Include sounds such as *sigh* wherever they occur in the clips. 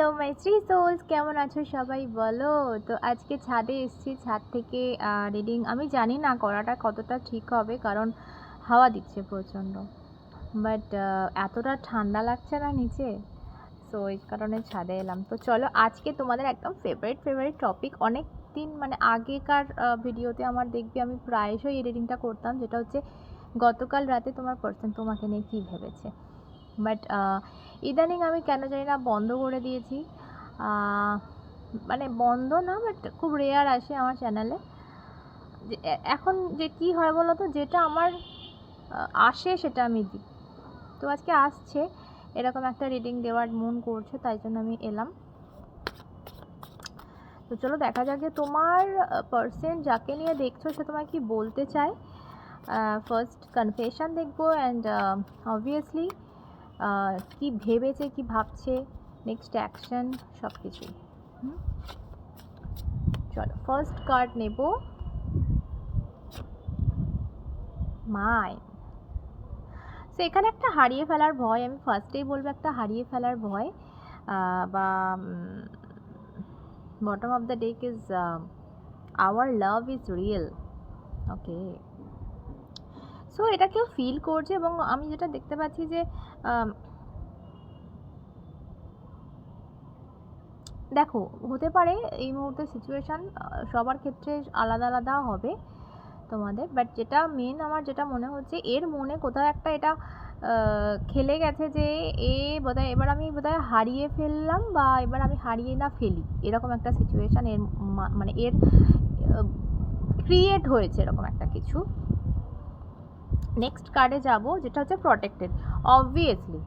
Hello my three sols কেমন আছো সবাই? বলো। তো আজকে ছাদে এসেছি। ছাদ থেকে রিডিং আমি জানি না করাটা কতটা ঠিক হবে, কারণ হাওয়া দিচ্ছে প্রচণ্ড। বাট এতটা ঠান্ডা লাগছে না নিচে। সো এই কারণে ছাদে এলাম। তো চলো, আজকে তোমাদের একদম ফেভারিট ফেভারিট টপিক অনেক দিন মানে আগেকার ভিডিওতে আমার দেখবি, আমি প্রায়শই এই রিডিংটা করতাম, যেটা হচ্ছে গতকাল রাতে তোমার পার্সন তোমাকে নিয়ে কী ভেবেছে। বাট ইদানিং আমি কেন জানি না বন্ধ করে দিয়েছি। মানে বন্ধ না বাট খুব রেয়ার আসে আমার চ্যানেলে যে এখন যে কী হয় বলো তো, যেটা আমার আসে সেটা আমি দিই তো আজকে আসছে, এরকম একটা রিডিং দেওয়ার মন করছে, তাই জন্য আমি এলাম। তো চলো দেখা যাক যে তোমার পার্সেন্ট যাকে নিয়ে দেখছ সে তোমায় কি বলতে চায়। ফার্স্ট কনফেশন দেখব অ্যান্ড অবভিয়াসলি কি ভেবেছে, কি ভাবছে নেক্সট অ্যাকশন সব কিছুই চলো ফার্স্ট কার্ড নেব। মাই সো এখানে একটা হারিয়ে ফেলার ভয়, আমি ফার্স্টেই বলব একটা হারিয়ে ফেলার ভয়। বা bottom of the deck is our love is real okay so এটা কেউ ফিল করছে এবং আমি যেটা দেখতে পাচ্ছি যে দেখো, হতে পারে এই মুহূর্তে সিচুয়েশান সবার ক্ষেত্রে আলাদা আলাদা হবে তোমাদের বাট যেটা মেন আমার যেটা মনে হচ্ছে, এর মনে কোথাও একটা এটা খেলে গেছে যে, এ বোধহয় এবার আমি বোধহয় হারিয়ে ফেললাম বা এবার আমি হারিয়ে না ফেলি, এরকম একটা সিচুয়েশান এর মানে এর ক্রিয়েট হয়েছে এরকম একটা কিছু। নেক্সট কার্ডে যাব, যেটা হচ্ছে প্রটেক্টেড অবভিয়াসলি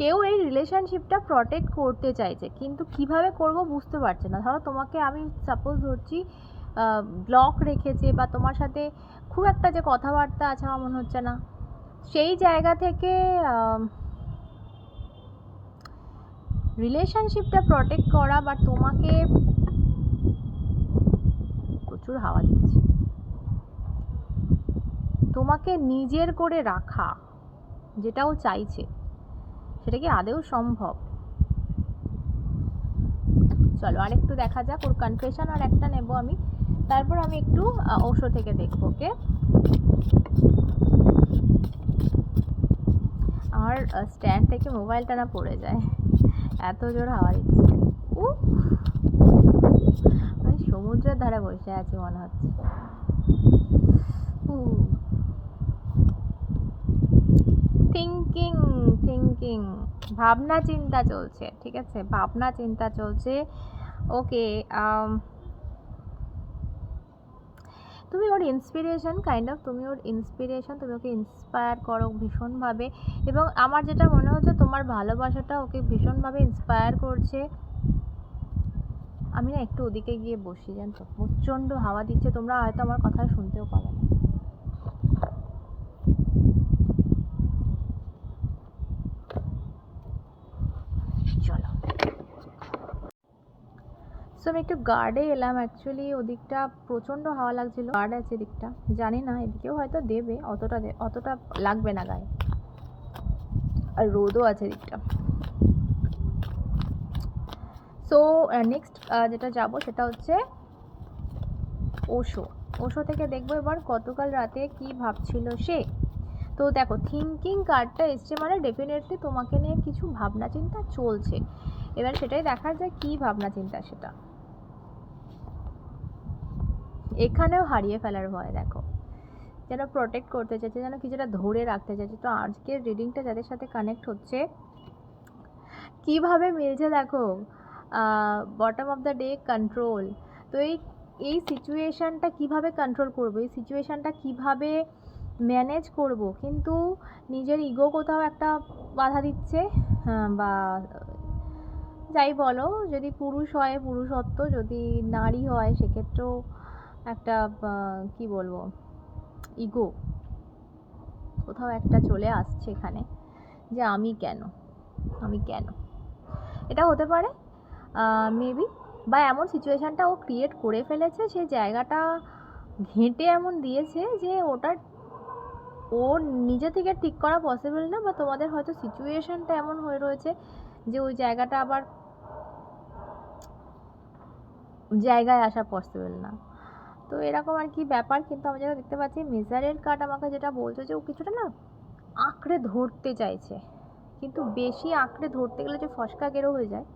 কেউ এই রিলেশনশিপটা প্রটেক্ট করতে চাইছে, কিন্তু কীভাবে করব বুঝতে পারছে না। ধরো তোমাকে আমি সাপোজ ধরছি ব্লক রেখেছে বা তোমার সাথে খুব একটা যে কথাবার্তা আছে আমার মনে হচ্ছে না। সেই জায়গা থেকে রিলেশনশিপটা প্রটেক্ট করা বা তোমাকে প্রচুর হাওয়া দিচ্ছে। তোমাকে নিজের করে রাখা যেটাও চাইছে, সেটা কি আদেও সম্ভব? চলো আর একটু দেখা যাক, ওর কনফেশন আর একটা নেব আমি। তারপর আমি একটু ওশো থেকে দেখব, ওকে? আমার স্ট্যান্ড থেকে মোবাইলটা না পড়ে যায়। এত জোর হাওয়া দিচ্ছে। উ আমি সমুদ্রের ধারে বসে আছি মনে হচ্ছে। থিঙ্কিং থিঙ্কিং ভাবনা, চিন্তা চলছে, ঠিক আছে? ভাবনা, চিন্তা চলছে। ওকে তুমি ওর ইন্সপিরেশন কাইন্ড অফ তুমি ওর ইন্সপিরেশন তুমি ওকে ইন্সপায়ার করো ভীষণভাবে। এবং আমার যেটা মনে হচ্ছে, তোমার ভালোবাসাটা ওকে ভীষণভাবে ইন্সপায়ার করছে। আমি না একটু ওদিকে গিয়ে বসি জানো তো প্রচণ্ড হাওয়া দিচ্ছে। তোমরা হয়তো আমার কথা শুনতেও পাবে না চলো সো আমি একটু গার্ডে এলাম অ্যাকচুয়ালি ওদিকটা প্রচণ্ড হাওয়া লাগছিল। গার্ড আছে এদিকটা। জানি না, এদিকেও হয়তো দেবে, অতটা অতটা লাগবে না গায়ে। আর রোদও আছে এদিকটা। সো নেক্সট যেটা যাব সেটা হচ্ছে ওশো ওশো থেকে দেখব এবার গতকাল রাতে কি ভাবছিল সে। তো দেখো থিঙ্কিং কার্ডটা এসছে মানে ডেফিনেটলি তোমাকে নিয়ে কিছু ভাবনা চিন্তা চলছে। এবার সেটাই দেখা যায় কি ভাবনা চিন্তা সেটা। এখানেও হারিয়ে ফেলার ভয় দেখো। যেন প্রোটেক্ট করতে চাইছে যেন কিছুটা ধরে রাখতে চাইছে। তো আজকের রিডিংটা যাদের সাথে কানেক্ট হচ্ছে কীভাবে মিলছে দেখো? Bottom of the deck control তো এই এই সিচুয়েশানটা কীভাবে কন্ট্রোল করব? এই সিচুয়েশানটা কীভাবে ম্যানেজ করব? কিন্তু নিজের ইগো কোথাও একটা বাধা দিচ্ছে হ্যাঁ, বা যাই বলো যদি পুরুষ হয় পুরুষত্ব যদি নারী হয় সেক্ষেত্রেও একটা কি বলব ইগো কোথাও একটা চলে আসছে এখানে যে আমি কেন? আমি কেন? এটা হতে পারে মেবি বা এমন সিচুয়েশানটা ও ক্রিয়েট করে ফেলেছে, সেই জায়গাটা ঘেঁটে এমন দিয়েছে যে ওটা ও নিজে থেকে ঠিক করা পসিবল না, বা তোমাদের হয়তো সিচুয়েশানটা এমন হয়ে রয়েছে যে ওই জায়গাটা আবার জায়গায় আসা পসিবল না। তো এরকম আর কি ব্যাপার। কিন্তু আমি যেটা দেখতে পাচ্ছি, মেজারের কাট আমাকে যেটা বলছে যে ও কিছুটা না আঁকড়ে ধরতে চাইছে। কিন্তু বেশি আঁকড়ে ধরতে গেলে যে ফসকা গেরো হয়ে যায়।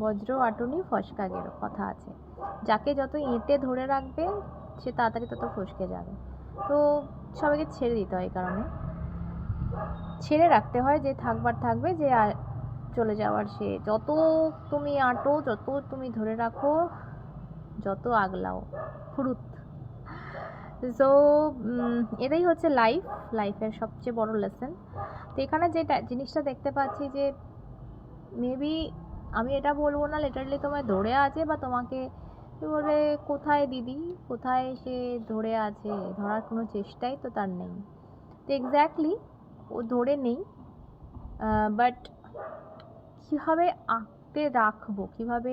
বজ্র আটুনি ফসকা গেরো, কথা আছে। যাকে যত এঁটে ধরে রাখবে, সে তাড়াতাড়ি তত ফসকে যাবে। তো সবাইকে ছেড়ে দিতে হয় এই কারণে। ছেড়ে রাখতে হয় যে থাকবার থাকবে, যে চলে যাওয়ার সে। যত তুমি আঁটো, যত তুমি ধরে রাখো যত আগলাও, ফুরুত। সো এটাই হচ্ছে লাইফ লাইফের সবচেয়ে বড় লেসেন তো এখানে যেটা, জিনিসটা দেখতে পাচ্ছি যে মেবি আমি এটা বলব না লেটারলি তোমায় ধরে আছে বা তোমাকে কি বলবে, কোথায় দিদি? কোথায় সে ধরে আছে? ধরার কোনো চেষ্টাই তো তার নেই। তো এক্স্যাক্টলি ও ধরে নেই বাট কীভাবে আঁকতে রাখব? কীভাবে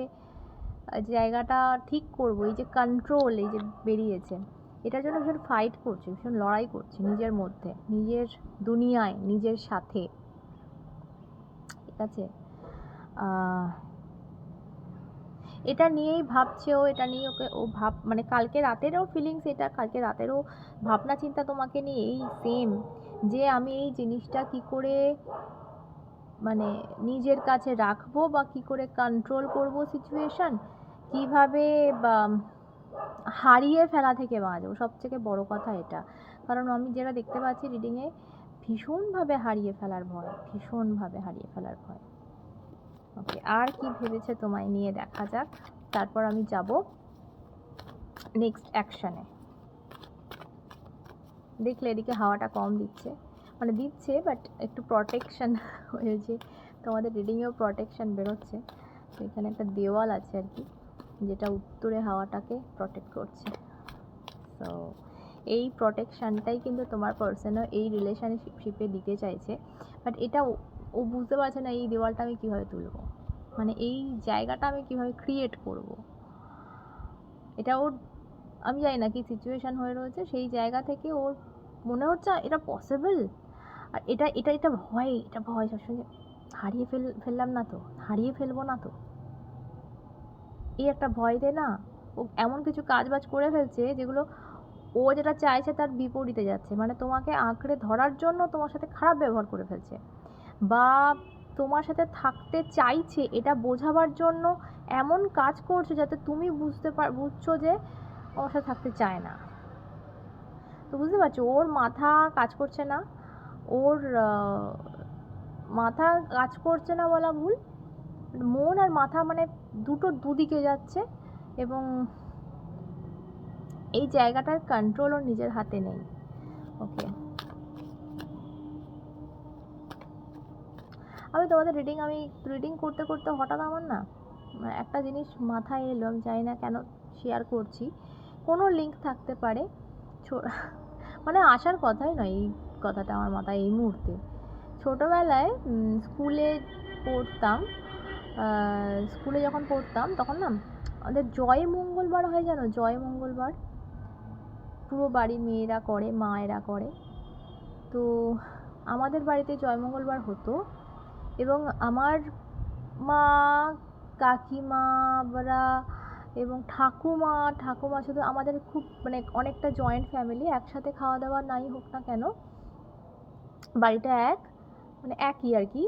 জায়গাটা ঠিক করব, এই যে কন্ট্রোল এই যে বেরিয়েছে। এটার জন্য ভীষণ ফাইট করছে, ভীষণ লড়াই করছে নিজের মধ্যে, নিজের দুনিয়ায়, নিজের সাথে। ঠিক আছে? এটা নিয়েই ভাবছে ও, এটা নিয়ে ওকে ও ভাব মানে কালকে রাতেরও ফিলিংস এটা, কালকে রাতেরও ভাবনা চিন্তা তোমাকে নিয়ে, এই সেম যে আমি এই জিনিসটা কি করে মানে নিজের কাছে রাখব বা কি করে কন্ট্রোল করব সিচুয়েশন কীভাবে, বা, হারিয়ে ফেলা থেকে বাঁচবো সবথেকে বড় কথা এটা। কারণ আমি যেটা দেখতে পাচ্ছি রিডিংয়ে ভীষণভাবে হারিয়ে ফেলার ভয়, ভীষণভাবে হারিয়ে ফেলার ভয়। ওকে আর কি ভেবেছে তোমায় নিয়ে দেখা যাক। তারপর আমি যাব নেক্সট অ্যাকশনে দেখলে এদিকে হাওয়াটা কম দিচ্ছে। মানে দিচ্ছে বাট একটু প্রটেকশন *laughs* হয়েছে। তোমাদের রিডিংয়েও প্রটেকশন বেরোচ্ছে। তো এখানে একটা দেওয়াল আছে আর কি, যেটা উত্তরে হাওয়াটাকে প্রটেক্ট করছে। তো এই প্রটেকশানটাই কিন্তু তোমার পার্সনও এই রিলেশনশিপে দিতে চাইছে। বাট এটা ও- বুঝতে পারছে না এই দেওয়ালটা আমি কীভাবে তুলবো। মানে এই জায়গাটা আমি কীভাবে ক্রিয়েট করব। এটা ওর, আমি জানি না কি সিচুয়েশান হয়ে রয়েছে। সেই জায়গা থেকে ওর মনে হচ্ছে, এটা পসিবল আর এটা এটা এটা ভয় এটা ভয় সবসময় হারিয়ে ফেল, ফেললাম না তো, হারিয়ে ফেলব না তো। এই একটা ভয় দেয় না, ও এমন কিছু কাজ বাজ করে ফেলছে যেগুলো ও যেটা চাইছে তার বিপরীতে যাচ্ছে। মানে তোমাকে আঁকড়ে ধরার জন্য তোমার সাথে খারাপ ব্যবহার করে ফেলছে। বা তোমার সাথে থাকতে চাইছে, এটা বোঝাবার জন্য এমন কাজ করছে যাতে তুমি বুঝতে পার বুঝছ যে ওর সাথে থাকতে চায় না। তো বুঝতে পারছ? ওর মাথা কাজ করছে না। ওর মাথা কাজ করছে না বলা ভুল। মন আর মাথা মানে দুটো দুদিকে যাচ্ছে এবং এই জায়গাটার কন্ট্রোল ওর নিজের হাতে নেই। ওকে আমি তোমাদের রিডিং আমি রিডিং করতে করতে হঠাৎ আমার না মানে একটা জিনিস মাথায় এলো, আমি জানি না কেন শেয়ার করছি। কোনো লিঙ্ক থাকতে পারে। মানে আসার কথাই নয় কথাটা আমার মাথায় এই মুহূর্তে। ছোটোবেলায় স্কুলে পড়তাম স্কুলে যখন পড়তাম তখন না, আমাদের জয় মঙ্গলবার হয় জানো? জয় মঙ্গলবার। পুরো বাড়ির মেয়েরা করে, মায়েরা করে। তো আমাদের বাড়িতে জয় মঙ্গলবার হতো এবং আমার মা কাকিমারা এবং ঠাকুমা ঠাকুমা শুধু আমাদের খুব মানে অনেকটা জয়েন্ট ফ্যামিলি একসাথে খাওয়া দাওয়া নাই হোক না কেন বাড়িটা এক মানে একই আর কি।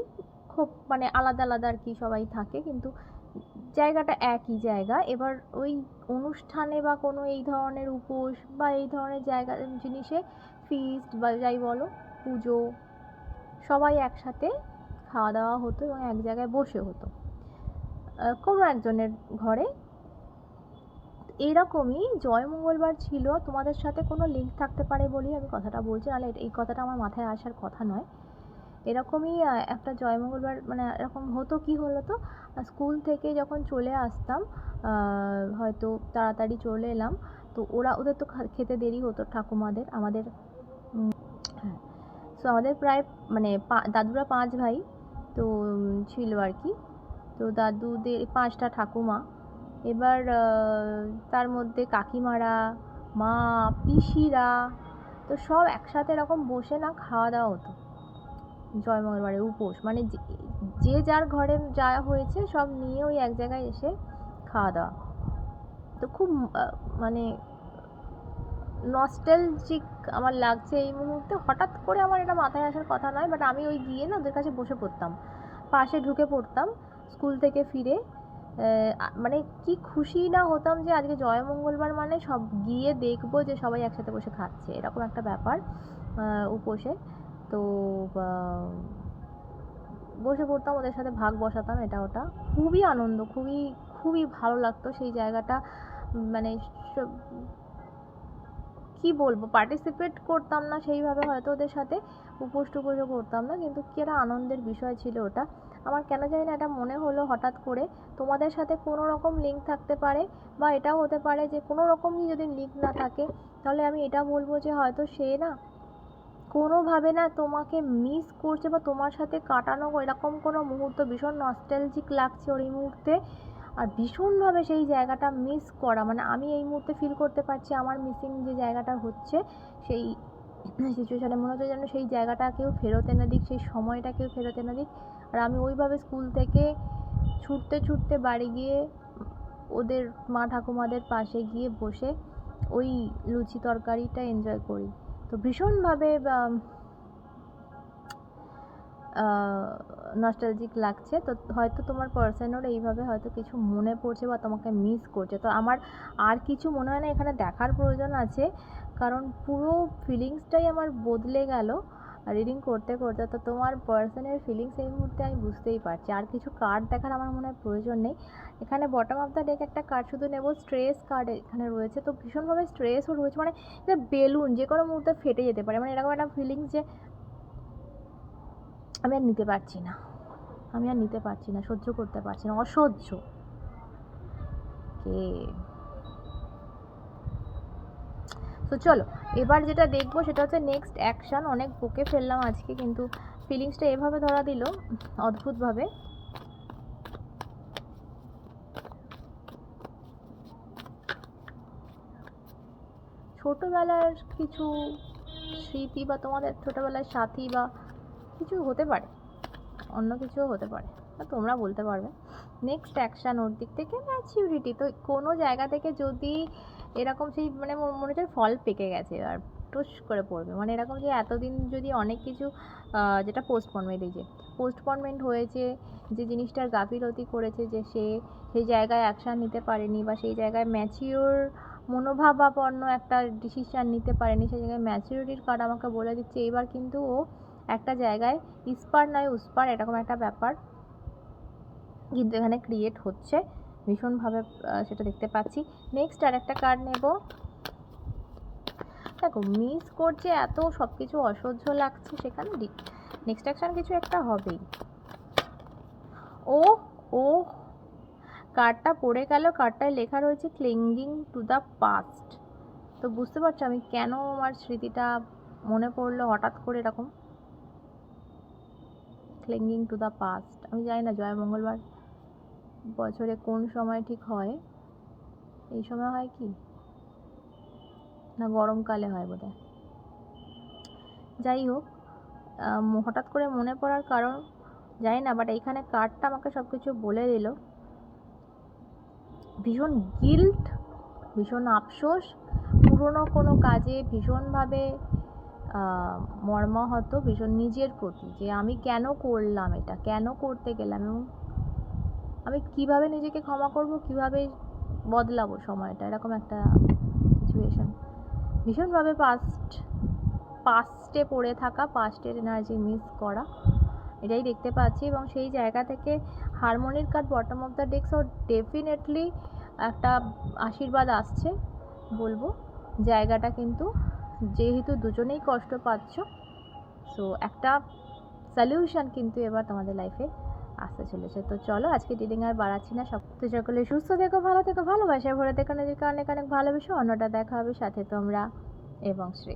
খুব মানে আলাদা আলাদা আর কি সবাই থাকে, কিন্তু জায়গাটা একই জায়গা। এবার ওই অনুষ্ঠানে বা কোনো এই ধরনের উপোস বা এই ধরনের জায়গা জিনিসে ফিস্ট বা যাই বলো, পুজো, সবাই একসাথে খাওয়া দাওয়া হতো এবং এক জায়গায় বসে হতো। কোনো একজনের ঘরে এরকমই জয় মঙ্গলবার ছিল। তোমাদের সাথে কোনো লিঙ্ক থাকতে পারে বলেই আমি কথাটা বলছি, নাহলে এই কথাটা আমার মাথায় আসার কথা নয়। এরকমই একটা জয় মঙ্গলবার মানে এরকম হতো কি হলো তো স্কুল থেকে যখন চলে আসতাম হয়তো তাড়াতাড়ি চলে এলাম, তো ওরা, ওদের তো খেতে দেরি হতো ঠাকুমাদের, আমাদের হ্যাঁ। সো আমাদের প্রায় মানে দাদুরা পাঁচ ভাই, তো ছিল আর কি। তো দাদুদের পাঁচটা ঠাকুমা এবার তার মধ্যে কাকিমারা, মা, পিসিরা, তো সব একসাথে এরকম বসে না খাওয়া দাওয়া হতো। জয় মঙ্গলবারে উপোস মানে যে- যার ঘরে যা হয়েছে সব নিয়ে ওই এক জায়গায় এসে খাওয়া দাওয়া। তো খুব মানে নস্টালজিক আমার লাগছে এই মুহূর্তে। হঠাৎ করে আমার এটা মাথায় আসার কথা নয় বাট আমি ওই গিয়ে না ওদের কাছে বসে পড়তাম। পাশে ঢুকে পড়তাম, স্কুল থেকে ফিরে মানে কি খুশি না হতাম যে আজকে জয় মঙ্গলবার মানে সব গিয়ে দেখব যে সবাই একসাথে বসে খাচ্ছে, এরকম একটা ব্যাপার উপোসে। তো বসে পড়তাম, ওদের সাথে ভাগ বসাতাম, এটা ওটা। খুবই আনন্দ, খুবই খুবই ভালো লাগতো সেই জায়গাটা। মানে কি বলব পার্টিসিপেট করতাম না সেইভাবে হয়তো ওদের সাথে উপোস টুপোসও করতাম না, কিন্তু কি একটা আনন্দের বিষয় ছিল ওটা। আমার কেন জানি না এটা মনে হলো হঠাৎ করে। তোমাদের সাথে কোনো রকম লিঙ্ক থাকতে পারে বা এটাও হতে পারে যে কোনো রকমই যদি লিঙ্ক না থাকে, তাহলে আমি এটা বলব যে হয়তো সে না কোনোভাবে না তোমাকে মিস করছে বা তোমার সাথে কাটানো এরকম কোনো মুহূর্ত, ভীষণ নস্টালজিক লাগছে ওর এই মুহূর্তে। আর ভীষণভাবে সেই জায়গাটা মিস করা মানে আমি এই মুহূর্তে ফিল করতে পারছি আমার মিসিং যে জায়গাটা হচ্ছে, সেই সিচুয়েশানে মনে হচ্ছে যেন সেই জায়গাটা কেউ ফেরত এনে দিক, সেই সময়টা কেউ ফেরত এনে দিক। আর আমি ওইভাবে স্কুল থেকে ছুটতে ছুটতে বাড়ি গিয়ে ওদের মা ঠাকুমাদের পাশে গিয়ে বসে ওই লুচি তরকারিটা এনজয় করি। তো ভীষণভাবে নস্টালজিক লাগছে। তো হয়তো তোমার পার্সনেরও এইভাবে হয়তো কিছু মনে পড়ছে বা তোমাকে মিস করছে। তো আমার আর কিছু মনে হয় না, এখানে দেখার প্রয়োজন আছে। কারণ পুরো ফিলিংসটাই আমার বদলে গেল। রিডিং করতে করতে তো তোমার পার্সনের ফিলিংস এই মুহূর্তে আমি বুঝতেই পারছি। আর কিছু কার্ড দেখার আমার মনে হয় প্রয়োজন নেই। এখানে বটম অফ দ্য ডেক একটা কার্ড শুধু নেব স্ট্রেস কার্ড এখানে রয়েছে। তো ভীষণভাবে স্ট্রেসও রয়েছে। মানে এটা বেলুন, যে কোনো মুহূর্তে ফেটে যেতে পারে। মানে এরকম একটা ফিলিংস যে আমি আর নিতে পারছি না। আমি আর নিতে পারছি না, সহ্য করতে পারছি না, অসহ্য। কে তো চলো এবার যেটা দেখব সেটা হচ্ছে নেক্সট অ্যাকশন অনেক বকে ফেললাম আজকে, কিন্তু ফিলিংসটা এভাবে ধরা দিল অদ্ভুতভাবে। ছোটোবেলার কিছু স্মৃতি বা তোমাদের ছোটোবেলার সাথী বা কিছু হতে পারে, অন্য কিছুও হতে পারে। তোমরা বলতে পারবে। নেক্সট অ্যাকশান ওর দিক থেকে ম্যাচিউরিটি তো কোনো জায়গা থেকে যদি এরকম সেই মানে মনে হচ্ছে ফল পেকে গেছে আর টুস করে পড়বে। মানে এরকম যে এতদিন যদি অনেক কিছু যেটা পোস্টপনমেন্ট এই যে পোস্টপনমেন্ট হয়েছে, যে জিনিসটার গাফিলতি করেছে যে সে সেই জায়গায় অ্যাকশান নিতে পারেনি বা সেই জায়গায় ম্যাচিওর মনোভাবাপন্ন একটা ডিসিশান নিতে পারেনি, সেই জায়গায় ম্যাচিউরিটির কার্ড আমাকে বলে দিচ্ছে। এবার কিন্তু ও একটা জায়গায় ইস্পার নয়, উস্পার এরকম একটা ব্যাপার। কিন্তু এখানে ক্রিয়েট হচ্ছে। ভীষণভাবে সেটা দেখতে পাচ্ছি। নেক্সট আর একটা কার্ড নেব। দেখো মিস করছে এত সব কিছু অসহ্য লাগছে সেখানে নেক্সট অ্যাকশন কিছু একটা হবেই। ও ও কার্ডটা পড়ে গেল। কার্ডটায় লেখা রয়েছে ক্লিঙ্গিং টু দ্য পাস্ট তো বুঝতে পারছ আমি কেন আমার স্মৃতিটা মনে পড়ল হঠাৎ করে এরকম? ক্লিঙ্গিং টু দ্য পাস্ট আমি জানি না, জয় মঙ্গলবার। বছরে কোন সময় ঠিক হয়? এই সময় হয় কি? না গরমকালে হয় বোধহয়। যাই হোক হঠাৎ করে মনে পড়ার কারণ জানি না বাট এইখানে কার্ডটা আমাকে সব কিছু বলে দিল। ভীষণ গিল্ট ভীষণ আফসোস, পুরনো কোনো কাজে ভীষণভাবে মর্মাহত, ভীষণ নিজের প্রতি যে আমি কেন করলাম এটা, কেন করতে গেলাম এবং আমি কীভাবে নিজেকে ক্ষমা করব, কীভাবে বদলাবো সময়টা, এরকম একটা সিচুয়েশান ভীষণভাবে পাস্ট পাস্টে পড়ে থাকা পাস্টের এনার্জি মিস করা, এটাই দেখতে পাচ্ছি এবং সেই জায়গা থেকে হারমোনির card bottom of the decks O definitely একটা আশীর্বাদ আসছে বলব। জায়গাটা কিন্তু যেহেতু দুজনেই কষ্ট পাচ্ছ সো একটা সলিউশন কিন্তু এবার তোমাদের লাইফে আসতে চলেছে তো চলো, আজকে ডিডিং আর বাড়াচ্ছি না, সব তো সকলে সুস্থ থেকো, ভালো থেকো, ভালোবাসা ভরে থেকো। নিজেকে অনেক অনেক ভালোবেসো। অন্যটা দেখা হবে সাথে তোমরা এবং শ্রী